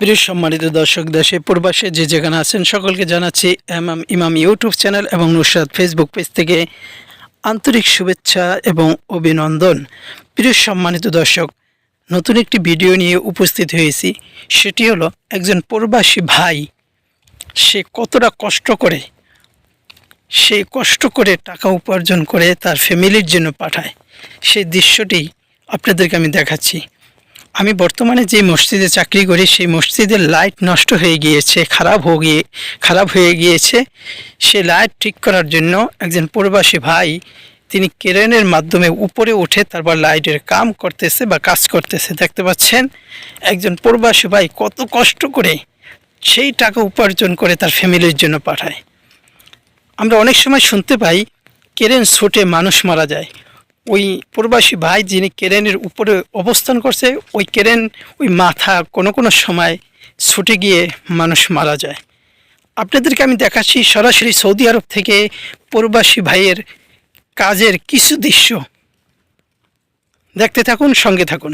প্রিয় সম্মানিত দর্শক, দেশে, প্রবাসে যে যেখানে আছেন, সকলকে জানাচ্ছি এমাম ইমাম ইউটিউব চ্যানেল এবং নুসরাত ফেসবুক পেজ থেকে আন্তরিক শুভেচ্ছা এবং অভিনন্দন। প্রিয় সম্মানিত দর্শক, নতুন একটি ভিডিও নিয়ে উপস্থিত হয়েছি। সেটি হলো একজন প্রবাসী ভাই। সে কতটা কষ্ট করে, সে কষ্ট করে টাকা উপার্জন করে তার ফ্যামিলির জন্য পাঠায়। সেই দৃশ্যটি আপনাদেরকে আমি দেখাচ্ছি। আমি বর্তমানে যে মসজিদে চাকরি করি, সেই মসজিদের লাইট নষ্ট হয়ে গিয়েছে, খারাপ হয়ে গিয়ে, খারাপ হয়ে গিয়েছে। সে লাইট ঠিক করার জন্য একজন প্রবাসী ভাই, তিনি কেরেনের মাধ্যমে উপরে উঠে তারপর লাইটের কাম করতেছে বা কাজ করতেছে। দেখতে পাচ্ছেন, একজন প্রবাসী ভাই কত কষ্ট করে সেই টাকা উপার্জন করে তার ফ্যামিলির জন্য পাঠায়। আমরা অনেক সময় শুনতে পাই, কেরেন ছুটে মানুষ মারা যায়। ওই প্রবাসী ভাই যিনি কেরেনের উপরে অবস্থান করছে, ওই কেরেন ওই মাথা কোনো কোনো সময় ছুটে গিয়ে মানুষ মারা যায়। আপনাদেরকে আমি দেখাচ্ছি সরাসরি সৌদি আরব থেকে প্রবাসী ভাইয়ের কাজের কিছু দৃশ্য। দেখতে থাকুন, সঙ্গে থাকুন।